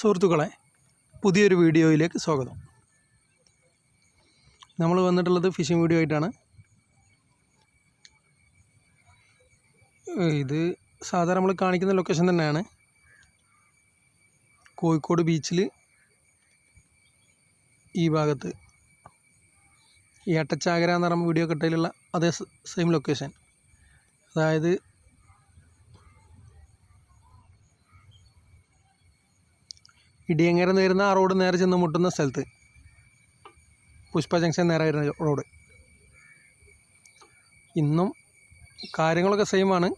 സുഹൃത്തുക്കളെ പുതിയൊരു വീഡിയോയിലേക്ക് സ്വാഗതം. നമ്മൾ വന്നിട്ടുള്ളത് ഫിഷിംഗ് വീഡിയോ ആയിട്ടാണ്. ഇത് സാധാരണ നമ്മൾ കാണിക്കുന്ന ലൊക്കേഷൻ തന്നെയാണ്. കോഴിക്കോട് ബീച്ചിൽ ഈ ഭാഗത്ത്. ഈ അട്ടച്ചാകര എന്ന് പറയുമ്പോൾ വീഡിയോ കട്ടയിലുള്ള അതേ സെയിം ലൊക്കേഷൻ അതായത് ഇടിയങ്ങര നേരുന്ന ആ റോഡ് നേരെ ചെന്ന് മുട്ടുന്ന സ്ഥലത്ത്. പുഷ്പ ജംഗ്ഷൻ നേരെ വരുന്ന റോഡ്. ഇന്നും കാര്യങ്ങളൊക്കെ സെയിമാണ്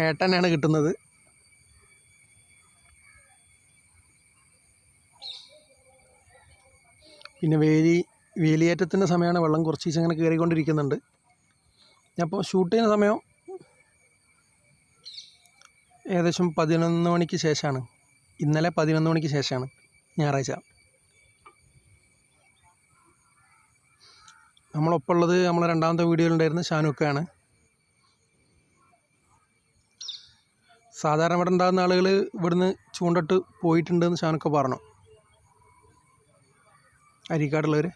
ഏട്ടനാണ് കിട്ടുന്നത്. പിന്നെ വേലി വേലിയേറ്റത്തിന്റെ സമയമാണ് വെള്ളം കുറച്ച് ദിവസം ഇങ്ങനെ കയറിക്കൊണ്ടിരിക്കുന്നുണ്ട് അപ്പോൾ ഷൂട്ട് ചെയ്യുന്ന സമയം ഏകദേശം പതിനൊന്ന് മണിക്ക് ശേഷമാണ്. ഇന്നലെ പതിനൊന്ന് മണിക്ക് ശേഷമാണ് ഞായറാഴ്ച. നമ്മളൊപ്പമുള്ളത് നമ്മളെ രണ്ടാമത്തെ വീഡിയോയിലുണ്ടായിരുന്ന ഷാനുക്കയാണ് സാധാരണ ഇവിടെ ഉണ്ടാകുന്ന ആളുകൾ ഇവിടുന്ന് ചൂണ്ടിട്ട് പോയിട്ടുണ്ടെന്ന് ഷാനുക്ക പറഞ്ഞു. അരിക്കാടുള്ളവർ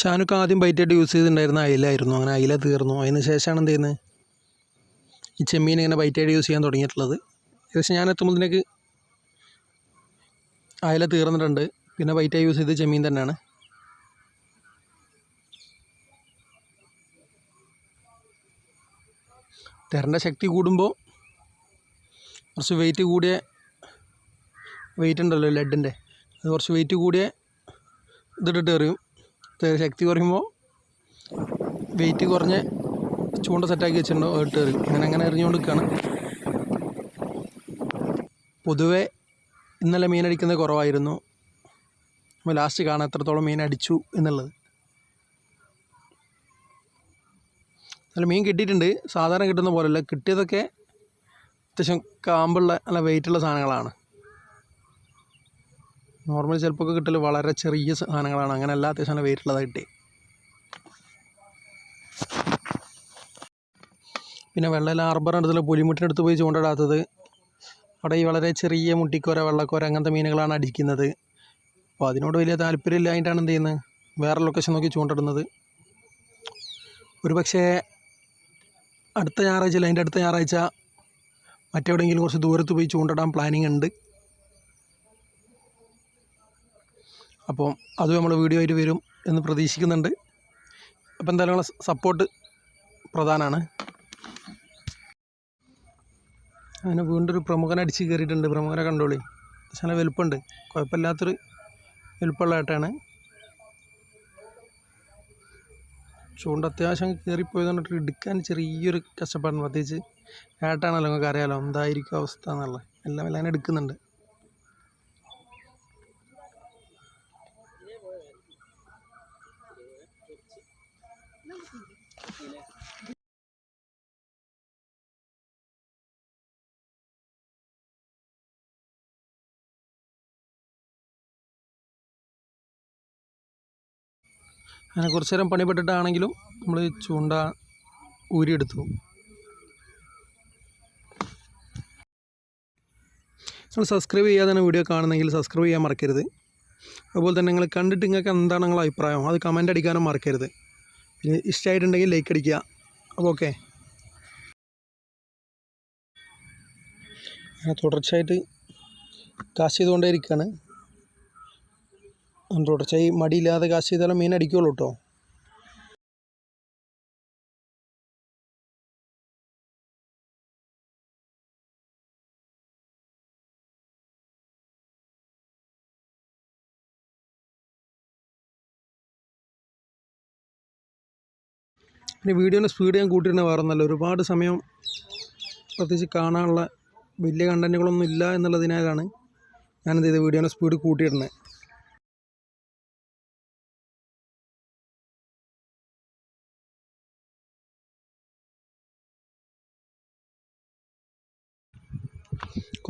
ഷാനുക്ക് ആദ്യം ബൈറ്റായിട്ട് യൂസ് ചെയ്തിട്ടുണ്ടായിരുന്ന അയിലായിരുന്നു. അങ്ങനെ അയില തീർന്നു. അതിന് ശേഷമാണ് എന്ത് ചെയ്യുന്നത്? ഈ ചെമ്മീൻ ഇങ്ങനെ ബൈറ്റായിട്ട് യൂസ് ചെയ്യാൻ തുടങ്ങിയിട്ടുള്ളത്. ഏകദേശം ഞാൻ എത്തുമ്പോഴത്തേക്ക് അയില തീർന്നിട്ടുണ്ട്. പിന്നെ ബൈറ്റായി യൂസ് ചെയ്ത് ചെമ്മീൻ തന്നെയാണ്. തിരന്റെ ശക്തി കൂടുമ്പോൾ കുറച്ച് വെയിറ്റ് കൂടിയ വെയിറ്റ് ഉണ്ടല്ലോ ലെഡിന്റെ അത് കുറച്ച് വെയിറ്റ് കൂടിയ ഇതിട്ടിട്ട് എറിയും. ശക്തി കുറയുമ്പോൾ വെയിറ്റ് കുറഞ്ഞ് ചൂണ്ട സെറ്റാക്കി വെച്ചിട്ടുണ്ടോ ഇട്ട് എറിയും. അങ്ങനെ അങ്ങനെ എറിഞ്ഞുകൊണ്ട് പൊതുവെ ഇന്നലെ മീനടിക്കുന്നത് കുറവായിരുന്നു. അപ്പോൾ ലാസ്റ്റ് കാണാൻ എത്രത്തോളം മീൻ അടിച്ചു എന്നുള്ളത്. നല്ല മീൻ കിട്ടിയിട്ടുണ്ട്. സാധാരണ കിട്ടുന്ന പോലെയല്ല. കിട്ടിയതൊക്കെ അത്യാവശ്യം കാമ്പുള്ള നല്ല വെയിറ്റുള്ള സാധനങ്ങളാണ്. നോർമലി ചിലപ്പോൾ കിട്ടൽ വളരെ ചെറിയ സാധനങ്ങളാണ്. അങ്ങനെ എല്ലാ അത്യാവശ്യം നല്ല വെയിറ്റുള്ളതാണ് കിട്ടി പിന്നെ വെള്ളയിൽ ഹാർബറിനടുത്തുള്ള പുലിമുട്ടിനടുത്ത് പോയി ചൂണ്ടിടാത്തത് അവിടെ ഈ വളരെ ചെറിയ മുട്ടിക്കോര വെള്ളക്കോര അങ്ങനത്തെ മീനുകളാണ് അടിക്കുന്നത്. അപ്പോൾ അതിനോട് വലിയ താല്പര്യമില്ലായിട്ടാണ് എന്ത് ചെയ്യുന്നത്? വേറെ ലൊക്കേഷൻ നോക്കി ചൂണ്ടിടുന്നത് ഒരു പക്ഷേ അടുത്ത ഞായറാഴ്ച അതിന്റെ അടുത്ത ഞായറാഴ്ച മറ്റെവിടെയെങ്കിലും കുറച്ച് ദൂരത്ത് പോയി ചൂണ്ടിടാൻ പ്ലാനിങ് ഉണ്ട്. അപ്പം അത് നമ്മൾ വീഡിയോ ആയിട്ട് വരും എന്ന് പ്രതീക്ഷിക്കുന്നുണ്ട്. അപ്പം എന്തായാലും സപ്പോർട്ട് പ്രധാനമാണ് അങ്ങനെ വീണ്ടും ഒരു പ്രമുഖനെ അടിച്ച് കയറിയിട്ടുണ്ട്. പ്രമുഖനെ കണ്ടോളി. പക്ഷേ വലുപ്പമുണ്ട്. കുഴപ്പമില്ലാത്തൊരു വലുപ്പമുള്ള ആയിട്ടാണ് ചൂണ്ട അത്യാവശ്യം കയറിപ്പോയത് കണ്ടിട്ട് എടുക്കാൻ ചെറിയൊരു കഷ്ടപ്പാടാണ് പ്രത്യേകിച്ച് ഏട്ടാണല്ലോ നിങ്ങൾക്ക് അറിയാമല്ലോ എന്തായിരിക്കും അവസ്ഥ എന്നുള്ളത്. എല്ലാം എല്ലാം എടുക്കുന്നുണ്ട്. അങ്ങനെ കുറച്ച് നേരം പണിപ്പെട്ടിട്ടാണെങ്കിലും നമ്മൾ ചൂണ്ട ഊരിയെടുത്തു. നിങ്ങൾ സബ്സ്ക്രൈബ് ചെയ്യാതെ വീഡിയോ കാണുന്നെങ്കിൽ സബ്സ്ക്രൈബ് ചെയ്യാൻ മറക്കരുത്. അതുപോലെ തന്നെ നിങ്ങൾ കണ്ടിട്ട് നിങ്ങൾക്ക് എന്താണ് നിങ്ങളുടെ അഭിപ്രായം? അത് കമന്റ് അടിക്കാനും മറക്കരുത്. പിന്നെ ഇഷ്ടമായിട്ടുണ്ടെങ്കിൽ ലൈക്ക് അടിക്കുക. അപ്പോൾ ഓക്കെ തുടർച്ചയായിട്ട് കാശ് ചെയ്തുകൊണ്ടേ ഇരിക്കുകയാണ് തുടർച്ചയായി മടിയില്ലാതെ കാശ് ചെയ്താലും മീൻ അടിക്കുള്ളൂ കേട്ടോ പിന്നെ വീഡിയോന്റെ സ്പീഡ് ഞാൻ കൂട്ടിയിരുന്ന വേറെ ഒന്നല്ല. ഒരുപാട് സമയം പ്രത്യേകിച്ച് കാണാനുള്ള വലിയ കണ്ടന്റുകളൊന്നും ഇല്ല എന്നുള്ളതിനാലാണ് ഞാനെന്ത് ചെയ്ത് വീഡിയോന്റെ സ്പീഡ് കൂട്ടിയിടുന്നത്.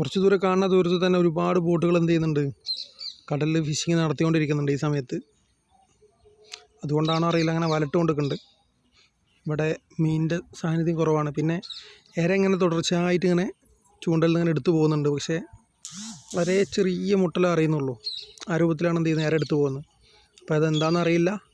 കുറച്ച് ദൂരെ കാണുന്ന ദൂരത്ത് തന്നെ ഒരുപാട് ബോട്ടുകൾ എന്ത് ചെയ്യുന്നുണ്ട്? കടലിൽ ഫിഷിങ് നടത്തിക്കൊണ്ടിരിക്കുന്നുണ്ട് ഈ സമയത്ത്. അതുകൊണ്ടാണോ അറിയില്ല അങ്ങനെ വലട്ട് കൊണ്ടിരിക്കുന്നുണ്ട്. ഇവിടെ മീനിന്റെ സാന്നിധ്യം കുറവാണ്. പിന്നെ ഇര ഇങ്ങനെ തുടർച്ചയായിട്ട് ഇങ്ങനെ ചൂണ്ടലിൽ ഇങ്ങനെ എടുത്തു പോകുന്നുണ്ട്. പക്ഷേ വളരെ ചെറിയ മുട്ടലേ അറിയുന്നുള്ളൂ. ആ രൂപത്തിലാണ് എന്ത് ചെയ്യുന്നത്? ഇര എടുത്തു പോകുന്നത്. അപ്പോൾ അതെന്താണെന്ന് അറിയില്ല.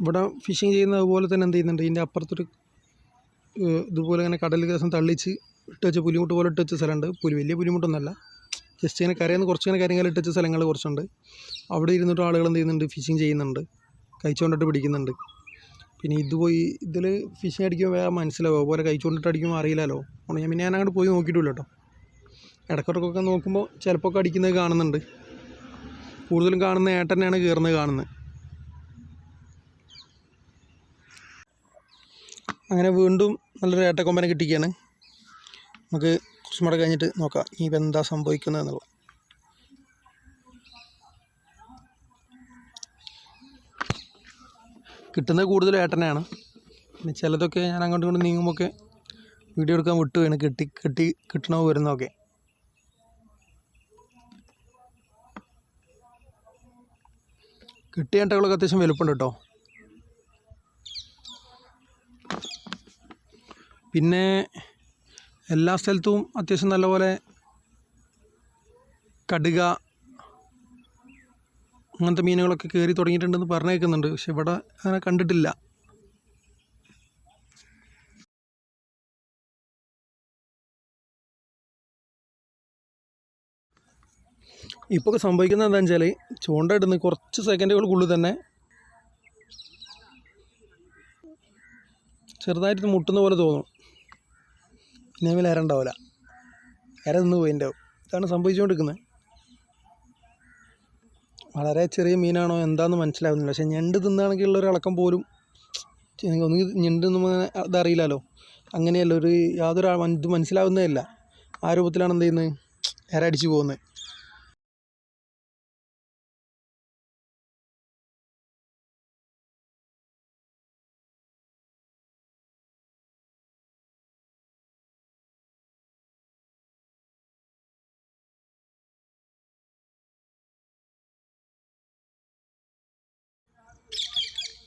ഇവിടെ ഫിഷിങ് ചെയ്യുന്നത് പോലെ തന്നെ എന്ത് ചെയ്യുന്നുണ്ട്? ഇതിന്റെ അപ്പുറത്തൊരു ഇതുപോലെ ഇങ്ങനെ കടൽ ദിവസം തള്ളിച്ച് ഇട്ട് വെച്ച പുലിമുട്ട് പോലെ ഇട്ട് വെച്ച സ്ഥലമുണ്ട്. പുലി വലിയ പുലിമുട്ടൊന്നുമല്ല. ജസ്റ്റ് ഇങ്ങനെ കരയിൽ നിന്ന് കുറച്ച് ഇങ്ങനെ കാര്യങ്ങൾ ഇട്ട് വെച്ച സ്ഥലങ്ങൾ കുറച്ചുണ്ട്. അവിടെ ഇരുന്നിട്ട് ആളുകൾ എന്ത് ചെയ്യുന്നുണ്ട്? ഫിഷിങ് ചെയ്യുന്നുണ്ട്. കഴിച്ചുകൊണ്ടിട്ട് പിടിക്കുന്നുണ്ട്. പിന്നെ ഇത് പോയി ഇതിൽ ഫിഷിങ് അടിക്കുമ്പോൾ വേറെ മനസ്സിലാവും. അതുപോലെ കഴിച്ചുകൊണ്ടിട്ട് അടിക്കുമ്പോൾ അറിയില്ലല്ലോ. അതുകൊണ്ട് ഞാൻ പിന്നെ ഞാൻ അങ്ങോട്ട് പോയി നോക്കിയിട്ടില്ല കേട്ടോ. ഇടക്കിടക്കൊക്കെ നോക്കുമ്പോൾ ചിലപ്പോൾ അടിക്കുന്നത് കാണുന്നുണ്ട്. കൂടുതലും കാണുന്ന ഏട്ടനെയാണ് കയറുന്നത് കാണുന്നത്. അങ്ങനെ വീണ്ടും നല്ലൊരു ഏട്ടക്കൊമ്പനെ കിട്ടിക്കുകയാണ് നമുക്ക് കുറച്ചും കൂടെ കഴിഞ്ഞിട്ട് നോക്കാം ഇനി ഇപ്പം എന്താ സംഭവിക്കുന്നത് എന്നുള്ളത്. കിട്ടുന്നത് കൂടുതൽ ഏട്ടനെയാണ്. പിന്നെ ചിലതൊക്കെ ഞാൻ അങ്ങോട്ടും ഇങ്ങോട്ടും നീങ്ങുമ്പോൾ വീഡിയോ എടുക്കാൻ വിട്ടു വീണ് കിട്ടി കെട്ടി കിട്ടണോ വരുന്നതൊക്കെ. കിട്ടിയ ഏട്ടകളൊക്കെ അത്യാവശ്യം വലുപ്പമുണ്ട് കേട്ടോ. പിന്നെ എല്ലാ സ്ഥലത്തും അത്യാവശ്യം നല്ലപോലെ കടുക അങ്ങനത്തെ മീനുകളൊക്കെ കയറി തുടങ്ങിയിട്ടുണ്ടെന്ന് പറഞ്ഞു കേൾക്കുന്നുണ്ട് പക്ഷെ ഇവിടെ അങ്ങനെ കണ്ടിട്ടില്ല. ഇപ്പോൾ സംഭവിക്കുന്നത് എന്താണെന്ന് വെച്ചാൽ ചൂണ്ട ഇടുന്ന കുറച്ച് സെക്കൻഡുകൾക്കുള്ളിൽ തന്നെ ചെറുതായിട്ട് മുട്ടുന്ന പോലെ തോന്നും. അതിൽ ഇര ഉണ്ടാവില്ല ഇര നിന്ന് പോയിണ്ടാവും ഇതാണ് സംഭവിച്ചുകൊണ്ടിരിക്കുന്നത്. വളരെ ചെറിയ മീനാണോ എന്താണെന്ന് മനസ്സിലാവുന്നില്ല. പക്ഷേ ഞണ്ട് തിന്നാണെങ്കിൽ ഉള്ള ഒരു ഇളക്കം പോലും ഒന്നുകിൽ ഞണ്ട് തിന്നുമ്പോൾ അതറിയില്ലല്ലോ അങ്ങനെയല്ല ഒരു യാതൊരു ഇത് മനസ്സിലാവുന്നതല്ല. ആ രൂപത്തിലാണ് എന്ത് ചെയ്യുന്നത്? ഇര അടിച്ചു പോകുന്നത്.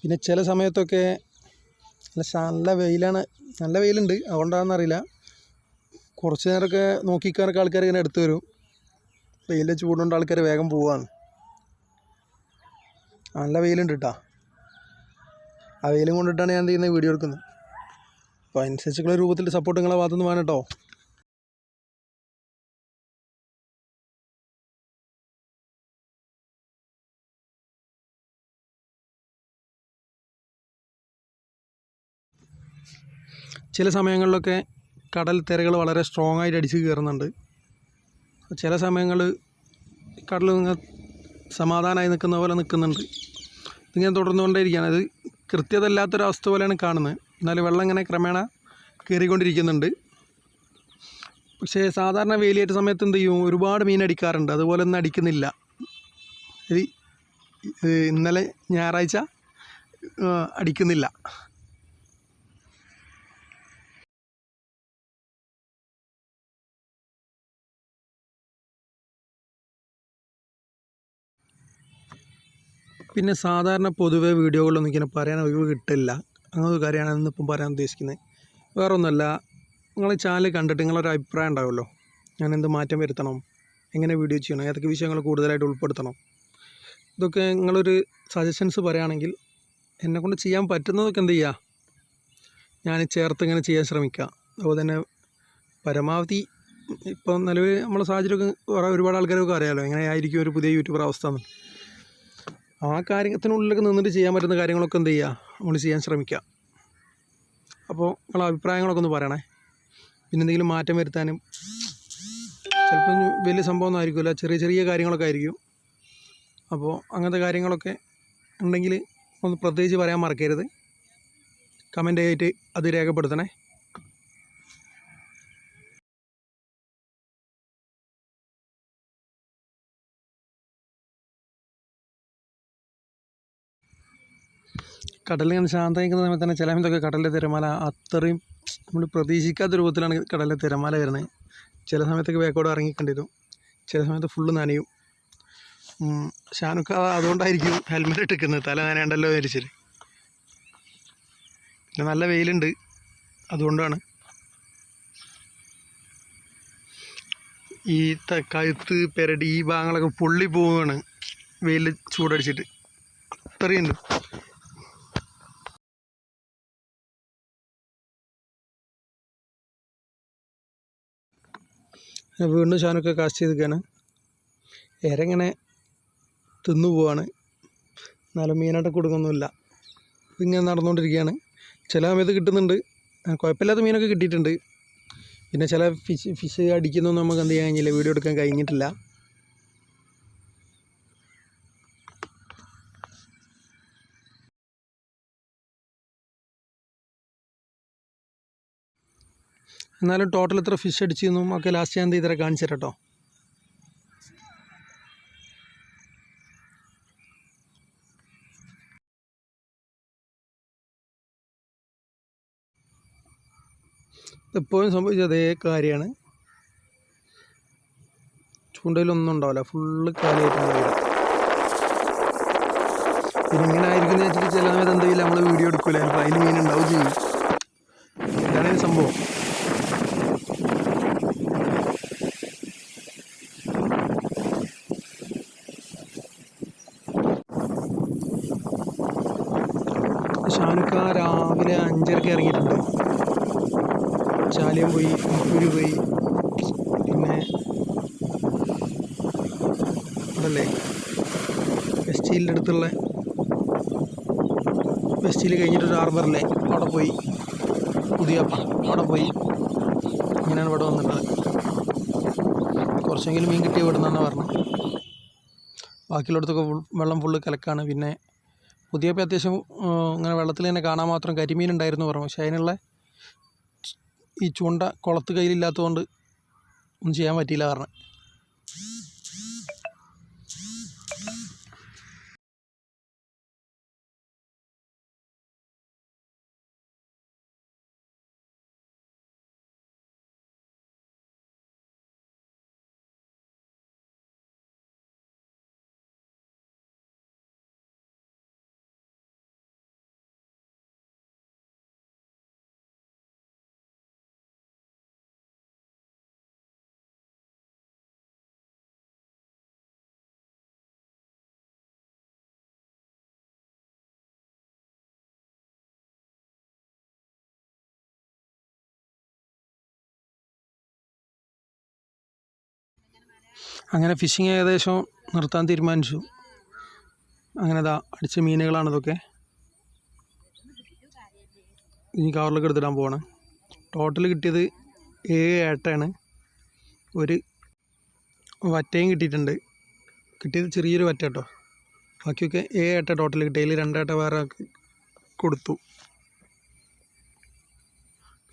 പിന്നെ ചില സമയത്തൊക്കെ നല്ല വെയിലാണ്. നല്ല വെയിലുണ്ട്. അതുകൊണ്ടാണെന്നറിയില്ല. കുറച്ച് നേരമൊക്കെ നോക്കിക്കാനൊക്കെ ആൾക്കാർ ഇങ്ങനെ എടുത്തു വരും. വെയിലിന്റെ ചൂടുകൊണ്ട് ആൾക്കാർ വേഗം പോവാണ്. നല്ല വെയിലുണ്ട് കേട്ടോ ആ വെയിലും കൊണ്ടിട്ടാണ് ഞാൻ ചെയ്യുന്നത്? വീഡിയോ എടുക്കുന്നത്. അപ്പോൾ അതിനനുസരിച്ചുള്ള രൂപത്തിൽ സപ്പോർട്ട് നിങ്ങളെ ഭാഗത്തുനിന്ന് വേണം കേട്ടോ ചില സമയങ്ങളിലൊക്കെ കടൽ തിരകൾ വളരെ സ്ട്രോങ് ആയിട്ട് അടിച്ച് കയറുന്നുണ്ട്. ചില സമയങ്ങളിൽ കടൽ നിങ്ങൾ സമാധാനമായി നിൽക്കുന്ന പോലെ നിൽക്കുന്നുണ്ട്. ഇതിങ്ങനെ തുടർന്നുകൊണ്ടേയിരിക്കുകയാണ്. അത് കൃത്യതല്ലാത്തൊരവസ്ഥ പോലെയാണ് കാണുന്നത്. എന്നാലും വെള്ളം ഇങ്ങനെ ക്രമേണ കയറിക്കൊണ്ടിരിക്കുന്നുണ്ട്. പക്ഷേ സാധാരണ വേലിയേറ്റ സമയത്ത് എന്ത് ചെയ്യും? ഒരുപാട് മീൻ അടിക്കാറുണ്ട്. അതുപോലെ ഒന്നും അടിക്കുന്നില്ല. ഇത് ഇത് ഇന്നലെ ഞായറാഴ്ച അടിക്കുന്നില്ല. പിന്നെ സാധാരണ പൊതുവെ വീഡിയോകളിലൊന്നും ഇങ്ങനെ പറയാൻ ഒഴിവ് കിട്ടില്ല. അങ്ങനെ ഒരു കാര്യമാണ് ഇന്നിപ്പം പറയാൻ ഉദ്ദേശിക്കുന്നത്. വേറെ ഒന്നുമല്ല നിങ്ങൾ ചാനൽ കണ്ടിട്ട് നിങ്ങളൊരു അഭിപ്രായം ഉണ്ടാവുമല്ലോ. ഞാൻ എന്ത് മാറ്റം വരുത്തണം? എങ്ങനെ വീഡിയോ ചെയ്യണം? ഏതൊക്കെ വിഷയങ്ങൾ കൂടുതലായിട്ട് ഉൾപ്പെടുത്തണം? ഇതൊക്കെ നിങ്ങളൊരു സജഷൻസ് പറയുകയാണെങ്കിൽ എന്നെക്കൊണ്ട് ചെയ്യാൻ പറ്റുന്നതൊക്കെ എന്ത് ചെയ്യുക ഞാൻ ചേർത്ത് ഇങ്ങനെ ചെയ്യാൻ ശ്രമിക്കുക. അതുപോലെ തന്നെ പരമാവധി ഇപ്പം നിലവിൽ നമ്മളെ സാഹചര്യമൊക്കെ ഒരുപാട് ആൾക്കാരൊക്കെ അറിയാമല്ലോ എങ്ങനെയായിരിക്കും ഒരു പുതിയ യൂട്യൂബർ അവസ്ഥ എന്ന്. ആ കാര്യത്തിനുള്ളിലൊക്കെ നിന്നിട്ട് ചെയ്യാൻ പറ്റുന്ന കാര്യങ്ങളൊക്കെ എന്ത് ചെയ്യുക നമ്മൾ ചെയ്യാൻ ശ്രമിക്കുക അപ്പോൾ നിങ്ങളെ അഭിപ്രായങ്ങളൊക്കെ ഒന്ന് പറയണേ. പിന്നെ എന്തെങ്കിലും മാറ്റം വരുത്താനും ചിലപ്പോൾ ഇനി വലിയ സംഭവമൊന്നും ആയിരിക്കില്ല ചെറിയ ചെറിയ കാര്യങ്ങളൊക്കെ ആയിരിക്കും. അപ്പോൾ അങ്ങനത്തെ കാര്യങ്ങളൊക്കെ ഉണ്ടെങ്കിൽ ഒന്ന് പ്രത്യേകിച്ച് പറയാൻ മറക്കരുത്. കമന്റ് ആയിട്ട് അത് രേഖപ്പെടുത്തണേ. കടലിൽ ഇങ്ങനെ ശാന്തമായിരിക്കുന്ന സമയത്ത് തന്നെ ചില സമയത്തൊക്കെ കടലിലെ തിരമാല അത്രയും നമ്മൾ പ്രതീക്ഷിക്കാത്ത രൂപത്തിലാണ് കടലിലെ തിരമാല വരുന്നത്. ചില സമയത്തൊക്കെ വേക്കോട് ഇറങ്ങിക്കണ്ടിരും. ചില സമയത്ത് ഫുള്ള് നനയും. ഷാനുക്കാ അതുകൊണ്ടായിരിക്കും ഹെൽമെറ്റ് ഇട്ടിക്കുന്നത് തല നനയണ്ടല്ലോ വിചാരിച്ചിട്ട്. പിന്നെ നല്ല വെയിലുണ്ട്. അതുകൊണ്ടാണ്. ഈ കഴുത്ത് പെരടി ഈ ഭാഗങ്ങളൊക്കെ പൊള്ളി പോവുകയാണ്. വെയിൽ ചൂടടിച്ചിട്ട്. അത്രയുണ്ട്. വീണ്ടും ഷാനൊക്കെ കാസ്റ്റ് ചെയ്തിരിക്കുകയാണ്. ഇരങ്ങനെ തിന്നു പോവാണ്. എന്നാലും മീനായിട്ട് കൊടുക്കൊന്നുമില്ല ഇതിങ്ങനെ നടന്നുകൊണ്ടിരിക്കുകയാണ്. ചില സമയത്ത് കിട്ടുന്നുണ്ട്. കുഴപ്പമില്ലാത്ത മീനൊക്കെ കിട്ടിയിട്ടുണ്ട്. പിന്നെ ചില ഫിഷ് ഫിഷ് അടിക്കുന്നൊന്നും നമുക്ക് എന്ത് ചെയ്യാൻ കഴിഞ്ഞില്ല. വീഡിയോ എടുക്കാൻ കഴിഞ്ഞിട്ടില്ല. എന്നാലും ടോട്ടൽ എത്ര ഫിഷ് അടിച്ചെന്നും ഒക്കെ ലാസ്റ്റ് ഞാൻ ഇതര കാണിച്ചു തരാം എപ്പോഴും സംഭവിച്ച അതേ കാര്യമാണ്. ചൂണ്ടയിലൊന്നും ഉണ്ടാവില്ല ഫുള്ള് കാലിയായിട്ടുണ്ടാവില്ല പിന്നെ ഇങ്ങനെ ആയിരിക്കുന്ന ചില സമയത്ത് എന്തെങ്കിലും നമ്മൾ വീഡിയോ എടുക്കില്ല അപ്പോൾ അതിൽ മീൻ ഉണ്ടാവും ചെയ്യും ഇതാണ് ഈ സംഭവം ഷാനുക്ക രാവിലെ അഞ്ചരക്ക് ഇറങ്ങിയിട്ടുണ്ട് ചാലിയം പോയി മുട്ടൂര് പോയി പിന്നെ അതല്ലേ വെസ്റ്റീലിന്റെ അടുത്തുള്ള വെസ്റ്റീൽ കഴിഞ്ഞിട്ടൊരു ഹാർബറിലെ അവിടെ പോയി. പുതിയപ്പ അവിടെ പോയി. ഇങ്ങനെയാണ് ഇവിടെ വന്നിട്ടുള്ളത് കുറച്ചെങ്കിലും മീൻ കിട്ടിയ ഇവിടെ നിന്നാണ് പറഞ്ഞത് ബാക്കിയുള്ളടത്തൊക്കെ വെള്ളം ഫുള്ള് കലക്കാണ്. പിന്നെ പുതിയപ്പോൾ അത്യാവശ്യം ഇങ്ങനെ വെള്ളത്തിൽ തന്നെ കാണാൻ മാത്രം കരിമീൻ ഉണ്ടായിരുന്നു പറഞ്ഞു. പക്ഷേ അതിനുള്ള ഈ ചൂണ്ട കുളത്ത് കയ്യിലില്ലാത്തതുകൊണ്ട് ഒന്നും ചെയ്യാൻ പറ്റിയില്ല കാരണം അങ്ങനെ ഫിഷിങ് ഏകദേശം നിർത്താൻ തീരുമാനിച്ചു. അങ്ങനെ ഇതാ അടിച്ച മീനുകളാണ് ഇതൊക്കെ ഇനി കവറിലൊക്കെ എടുത്തിടാൻ പോവാണ്. ടോട്ടൽ കിട്ടിയത് ഏഴ് ഏട്ടയാണ്. ഒരു വറ്റയും കിട്ടിയിട്ടുണ്ട്. കിട്ടിയത് ചെറിയൊരു വറ്റ കേട്ടോ. ബാക്കിയൊക്കെ ഏഴ് ഏട്ട ടോട്ടൽ കിട്ടിയതിൽ രണ്ടേട്ട വേറെ കൊടുത്തു.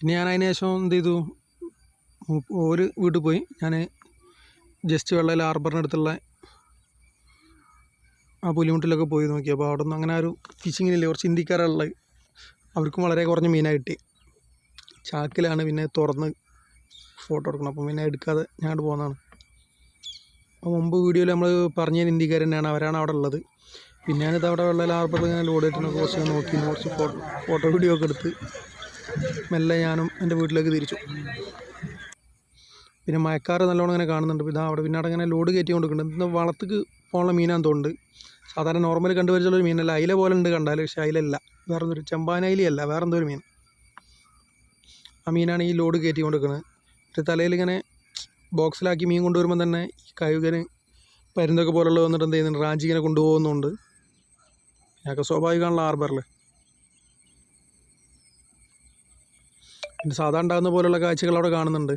പിന്നെ ഞാൻ അതിന് എന്ത് ചെയ്തു? ഒരു വീട്ടിൽ പോയി. ഞാൻ ജസ്റ്റ് വെള്ളയിൽ അടുത്തുള്ള ആ പുലിമുട്ടിലൊക്കെ പോയി നോക്കി. അപ്പോൾ അവിടെ നിന്ന് അങ്ങനെ ഒരു ഫിഷിങ്ങിനില്ല കുറച്ച് ഇന്ത്യക്കാരുള്ളത് അവർക്കും വളരെ കുറഞ്ഞ മീനായി കിട്ടി. ചാക്കിലാണ് പിന്നെ തുറന്ന് ഫോട്ടോ എടുക്കണം അപ്പം പിന്നെ എടുക്കാതെ അങ്ങോട്ട് പോകുന്നതാണ് അപ്പോൾ മുമ്പ് വീഡിയോയിൽ നമ്മൾ പറഞ്ഞ ഇന്ത്യക്കാർ തന്നെയാണ് അവരാണ് അവിടെ ഉള്ളത്. പിന്നെ ഞാനിത് അവിടെ വെള്ളയിൽ ഹാർബറിൽ ഇങ്ങനെ ലോഡ് ആയിട്ടാണ് കുറച്ച് നോക്കി. കുറച്ച് ഫോട്ടോ ഫോട്ടോ വീഡിയോ ഒക്കെ എടുത്ത് മെല്ലെ ഞാനും എന്റെ വീട്ടിലേക്ക് തിരിച്ചു. പിന്നെ മയക്കാറ് നല്ലോണം ഇങ്ങനെ കാണുന്നുണ്ട്. പിന്നെ അവിടെ ഇങ്ങനെ ലോഡ് കയറ്റി കൊടുക്കുന്നുണ്ട് ഇന്ന് വളത്തേക്ക് പോകാനുള്ള മീനാന്ന് തോന്നുന്നുണ്ട്. സാധാരണ നോർമൽ ഒരു മീനല്ല. അയില പോലെ ഉണ്ട് കണ്ടാൽ പക്ഷേ അയിലല്ല. വേറെ എന്തൊരു ചെമ്പാനയിലല്ല വേറെ എന്തോ ഒരു മീൻ. ആ മീനാണ് ഈ ലോഡ് കയറ്റി കൊടുക്കുന്നത് ഒരു തലയിൽ ഇങ്ങനെ ബോക്സിലാക്കി മീൻ കൊണ്ടുവരുമ്പോൾ തന്നെ ഈ കഴുകന് പരുന്തൊക്കെ പോലുള്ള വന്നിട്ട് എന്ത് ചെയ്യുന്നുണ്ട്? റാഞ്ചി ഇങ്ങനെ കൊണ്ടുപോകുന്നുണ്ട്. ഞങ്ങൾക്ക് സ്വാഭാവികമാണല്ലോ ഹാർബറിൽ പിന്നെ സാധാരണ ഉണ്ടാകുന്ന പോലുള്ള കാഴ്ചകൾ അവിടെ കാണുന്നുണ്ട്.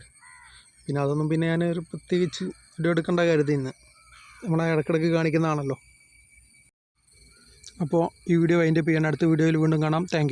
പിന്നെ അതൊന്നും പിന്നെ ഞാൻ ഒരു പ്രത്യേകിച്ച് വീഡിയോ എടുക്കേണ്ട കരുതി ഇന്ന്. നമ്മളെ ഇടയ്ക്കിടയ്ക്ക് കാണിക്കുന്നതാണല്ലോ. അപ്പോൾ ഈ വീഡിയോ അതിന്റെ ചെയ്യാൻ അടുത്ത വീഡിയോയിൽ വീണ്ടും കാണാം. താങ്ക്